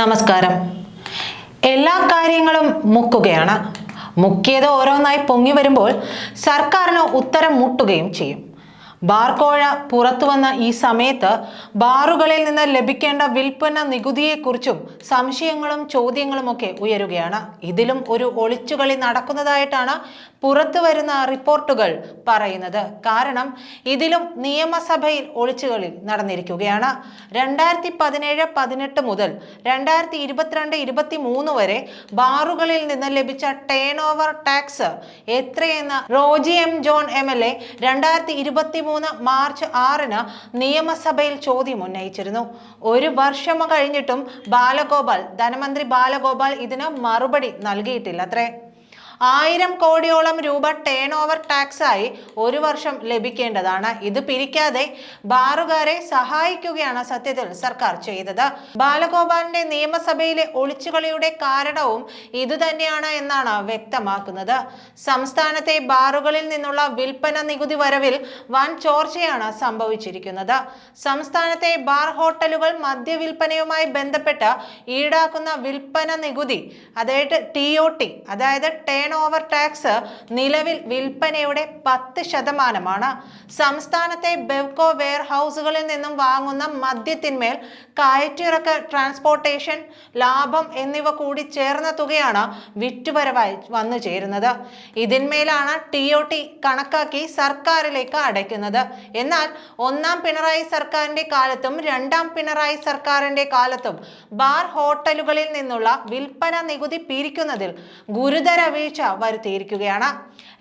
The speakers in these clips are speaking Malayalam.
നമസ്കാരം. എല്ലാ കാര്യങ്ങളും മുക്കുകയാണ്. മുക്കിയത് ഓരോന്നായി പൊങ്ങി വരുമ്പോൾ സർക്കാരിന് ഉത്തരം മുട്ടുകയും ചെയ്യും. ബാർക്കോഴ പുറത്തു വന്ന ഈ സമയത്ത് ബാറുകളിൽ നിന്ന് ലഭിക്കേണ്ട വിൽപ്പന നികുതിയെക്കുറിച്ചും സംശയങ്ങളും ചോദ്യങ്ങളും ഒക്കെ ഉയരുകയാണ്. ഇതിലും ഒരു ഒളിച്ചുകളി നടക്കുന്നതായിട്ടാണ് പുറത്തു വരുന്ന റിപ്പോർട്ടുകൾ പറയുന്നത്. കാരണം ഇതിലും നിയമസഭയിൽ ഒളിച്ചുകളി നടന്നിരിക്കുകയാണ്. രണ്ടായിരത്തി പതിനേഴ് പതിനെട്ട് മുതൽ രണ്ടായിരത്തി ഇരുപത്തിരണ്ട് ഇരുപത്തി മൂന്ന് വരെ ബാറുകളിൽ നിന്ന് ലഭിച്ച ടേൺ ഓവർ ടാക്സ് എത്രയെന്ന് Roji M John M L A രണ്ടായിരത്തി ഇരുപത്തി മൂന്ന് മാർച്ച് ആറിന് നിയമസഭയിൽ ചോദ്യം ഉന്നയിച്ചിരുന്നു. ഒരു വർഷം കഴിഞ്ഞിട്ടും ബാലഗോപാൽ ധനമന്ത്രി ബാലഗോപാൽ ഇതിന് മറുപടി നൽകിയിട്ടില്ല അത്രേ ആയിരം കോടിയോളം രൂപ ടേൺ ഓവർ ടാക്സ് ആയി ഒരു വർഷം ലഭിക്കേണ്ടതാണ്. ഇത് പിരിക്കാതെ ബാറുകാരെ സഹായിക്കുകയാണ് സത്യത്തിൽ സർക്കാർ ചെയ്തത്. ബാലഗോപാലിന്റെ നിയമസഭയിലെ ഒളിച്ചുകളിയുടെ കാരണവും ഇതുതന്നെയാണ് എന്നാണ് വ്യക്തമാക്കുന്നത്. സംസ്ഥാനത്തെ ബാറുകളിൽ നിന്നുള്ള വിൽപ്പന നികുതി വരവിൽ വൻ ചോർച്ചയാണ് സംഭവിച്ചിരിക്കുന്നത്. സംസ്ഥാനത്തെ ബാർ ഹോട്ടലുകൾ മദ്യവിൽപ്പനയുമായി ബന്ധപ്പെട്ട് ഈടാക്കുന്ന വിൽപ്പന നികുതി അതായത് ടി ഒ ടി അതായത് ടേൺ ഓവർ ടാക്സ് നിലവിൽ വിൽപ്പനയുടെ പത്ത് ശതമാനമാണ്. സംസ്ഥാനത്തെ ബെവ്കോ വെയർ ഹൗസുകളിൽ നിന്നും വാങ്ങുന്ന മദ്യത്തിന്മേൽ കയറ്റിറക്ക ട്രാൻസ്പോർട്ടേഷൻ ലാഭം എന്നിവ കൂടി ചേർന്ന തുകയാണ് വിറ്റുവരവായി വന്നു ചേരുന്നത്. ഇതിന്മേലാണ് ടി ഒ ടി കണക്കാക്കി സർക്കാരിലേക്ക് അടയ്ക്കുന്നത്. എന്നാൽ ഒന്നാം പിണറായി സർക്കാരിന്റെ കാലത്തും രണ്ടാം പിണറായി സർക്കാരിന്റെ കാലത്തും ബാർ ഹോട്ടലുകളിൽ നിന്നുള്ള വിൽപ്പന നികുതി പിരിക്കുന്നതിൽ ഗുരുതര വീഴ്ച വരുത്തിയിരിക്കുകയാണ്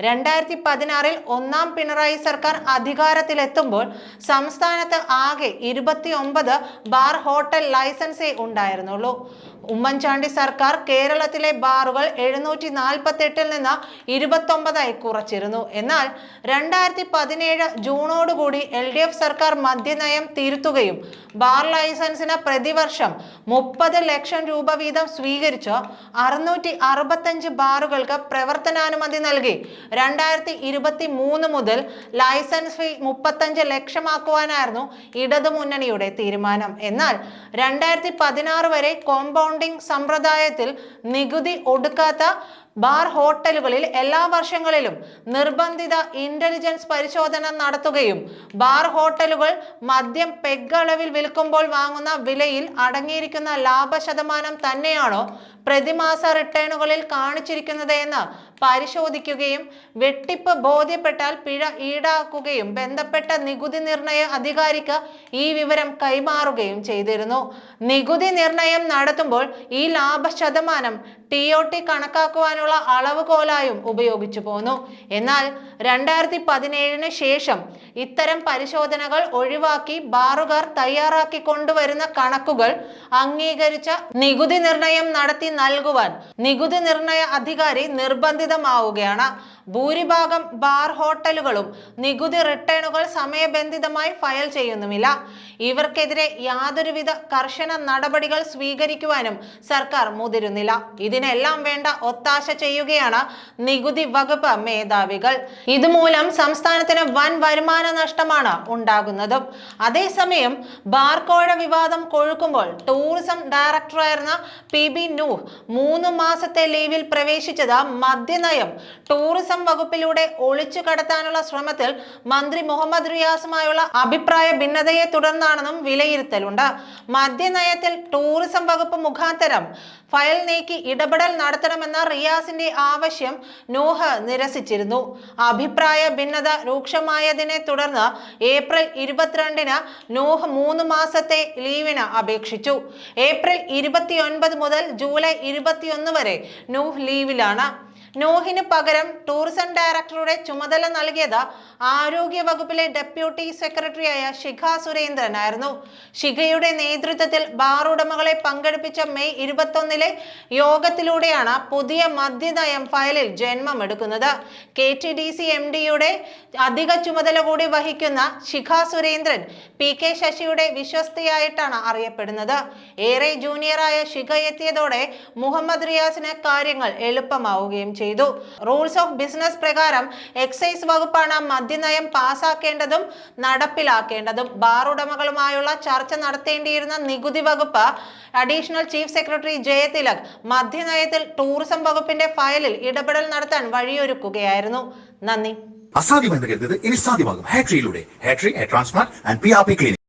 രണ്ടായിരത്തി പതിനാറിൽ ഒന്നാം പിണറായി സർക്കാർ അധികാരത്തിലെത്തുമ്പോൾ സംസ്ഥാനത്ത് ആകെ ഇരുപത്തിയൊമ്പത് ബാർ ഹോട്ടൽ ലൈസൻസേ ഉണ്ടായിരുന്നുള്ളൂ. ഉമ്മൻചാണ്ടി സർക്കാർ കേരളത്തിലെ ബാറുകൾ എഴുന്നൂറ്റി നാൽപ്പത്തി എട്ടിൽ നിന്ന് ഇരുപത്തൊമ്പതായി കുറച്ചിരുന്നു. എന്നാൽ രണ്ടായിരത്തി പതിനേഴ് ജൂണോടുകൂടി എൽ ഡി എഫ് സർക്കാർ മദ്യനയം തിരുത്തുകയും ബാർ ലൈസൻസിന് പ്രതിവർഷം മുപ്പത് ലക്ഷം രൂപ വീതം സ്വീകരിച്ച് അറുന്നൂറ്റി അറുപത്തഞ്ച് ബാറുകൾക്ക് പ്രവർത്തനാനുമതി നൽകി. രണ്ടായിരത്തി ഇരുപത്തി മൂന്ന് മുതൽ ലൈസൻസ് ഫീ മുപ്പത്തഞ്ച് ലക്ഷമാക്കുവാനായിരുന്നു ഇടതുമുന്നണിയുടെ തീരുമാനം. എന്നാൽ രണ്ടായിരത്തി പതിനാറ് വരെ കോമ്പൗണ്ടിംഗ് സമ്പ്രദായത്തിൽ നികുതി ഒടുക്കാത്ത ബാർ ഹോട്ടലുകളിൽ എല്ലാ വർഷങ്ങളിലും നിർബന്ധിത ഇന്റലിജൻസ് പരിശോധന നടത്തുകയും ബാർ ഹോട്ടലുകൾ മദ്യം പെഗ് അളവിൽ വിൽക്കുമ്പോൾ വാങ്ങുന്ന വിലയിൽ അടങ്ങിയിരിക്കുന്ന ലാഭശതമാനം തന്നെയാണോ പ്രതിമാസ റിട്ടേണുകളിൽ കാണിച്ചിരിക്കുന്നത് എന്ന് പരിശോധിക്കുകയും വെട്ടിപ്പ് ബോധ്യപ്പെട്ടാൽ പിഴ ഈടാക്കുകയും ബന്ധപ്പെട്ട നികുതി നിർണയ അധികാരിക്ക് ഈ വിവരം കൈമാറുകയും ചെയ്തിരുന്നു. നികുതി നിർണയം നടത്തുമ്പോൾ ഈ ലാഭ ശതമാനം ടി ഒ ടി കണക്കാക്കുവാനുള്ള അളവുകോലായും ഉപയോഗിച്ചു പോന്നു. എന്നാൽ രണ്ടായിരത്തി പതിനേഴിന് ശേഷം ഇത്തരം പരിശോധനകൾ ഒഴിവാക്കി ബാറുകാർ തയ്യാറാക്കി കൊണ്ടുവരുന്ന കണക്കുകൾ അംഗീകരിച്ച നികുതി നിർണയം നടത്തി നൽകുവാൻ നികുതി നിർണയ അധികാരി നിർബന്ധിതമാവുകയാണ്. ഭൂരിഭാഗം ബാർ ഹോട്ടലുകളും നികുതി റിട്ടേണുകൾ സമയബന്ധിതമായി ഫയൽ ചെയ്യുന്നുമില്ല. ഇവർക്കെതിരെ യാതൊരുവിധ കർശന നടപടികൾ സ്വീകരിക്കുവാനും സർക്കാർ മുതിരുന്നില്ല. ഇതിനെല്ലാം വേണ്ട ഒത്താശ ചെയ്യുകയാണ് നികുതി വകുപ്പ് മേധാവികൾ. ഇതുമൂലം സംസ്ഥാനത്തിന് വൻ വരുമാന നഷ്ടമാണ് ഉണ്ടാകുന്നതും. അതേസമയം ബാർകോഴ വിവാദം കൊഴുക്കുമ്പോൾ ടൂറിസം ഡയറക്ടറായിരുന്ന പി ബി നൂഹ് മൂന്ന് മാസത്തെ ലീവിൽ പ്രവേശിച്ചത് മദ്യനയം ടൂറിസം വകുപ്പിലൂടെ ഒളിച്ചു കടത്താനുള്ള ശ്രമത്തിൽ മന്ത്രി മുഹമ്മദ് റിയാസുമായുള്ള അഭിപ്രായ ഭിന്നതയെ തുടർന്നാണെന്നും വിലയിരുത്തലുണ്ട്. മദ്യനയത്തിൽ ടൂറിസം വകുപ്പ് മുഖാന്തരം ഫയൽ നീക്കി ഇടപെടൽ നടത്തണമെന്ന റിയാസിന്റെ ആവശ്യം നൂഹ് നിരസിച്ചിരുന്നു. അഭിപ്രായ ഭിന്നത രൂക്ഷമായതിനെ തുടർന്ന് ഏപ്രിൽ ഇരുപത്തിരണ്ടിന് നൂഹ് മൂന്ന് മാസത്തെ ലീവിന് അപേക്ഷിച്ചു. ഏപ്രിൽ ഇരുപത്തിയൊൻപത് മുതൽ ജൂലൈ ഇരുപത്തിയൊന്ന് വരെ നൂഹ് ലീവിലാണ്. നോഹിന് പകരം ടൂറിസം ഡയറക്ടറുടെ ചുമതല നൽകിയത് ആരോഗ്യ വകുപ്പിലെ ഡെപ്യൂട്ടി സെക്രട്ടറിയായ ശിഖ സുരേന്ദ്രനായിരുന്നു. ശിഖയുടെ നേതൃത്വത്തിൽ ബാർ ഉടമകളെ പങ്കെടുപ്പിച്ച മെയ് ഇരുപത്തൊന്നിലെ യോഗത്തിലൂടെയാണ് പുതിയ മദ്യനയം ഫയലിൽ ജന്മമെടുക്കുന്നത്. K T D C M ഡിയുടെ അധിക ചുമതല കൂടി വഹിക്കുന്ന ശിഖ സുരേന്ദ്രൻ പി കെ ശശിയുടെ വിശ്വസ്തയായിട്ടാണ് അറിയപ്പെടുന്നത്. ഏറെ ജൂനിയറായ ശിഖ എത്തിയതോടെ മുഹമ്മദ് റിയാസിന് കാര്യങ്ങൾ എളുപ്പമാവുകയും ചെയ്തു. റൂൾസ് ഓഫ് ബിസിനസ് പ്രകാരം എക്സൈസ് വകുപ്പാണ് മദ്യനയം പാസാക്കേണ്ടതും നടപ്പിലാക്കേണ്ടതും. ബാർ ഉടമകളുമായുള്ള ചർച്ച നടത്തേണ്ടിയിരുന്ന നികുതി വകുപ്പ് അഡീഷണൽ ചീഫ് സെക്രട്ടറി ജയതിലക് മദ്യനയത്തിൽ ടൂറിസം വകുപ്പിന്റെ ഫയലിൽ ഇടപെടൽ നടത്താൻ വഴിയൊരുക്കുകയായിരുന്നു. നന്ദി. അസാധ്യമെന്ന് കരുതുന്നത് ഇനി സാധ്യമാകും. ഹാട്രിയിലൂടെ ഹാട്രി transplant and P R P clinic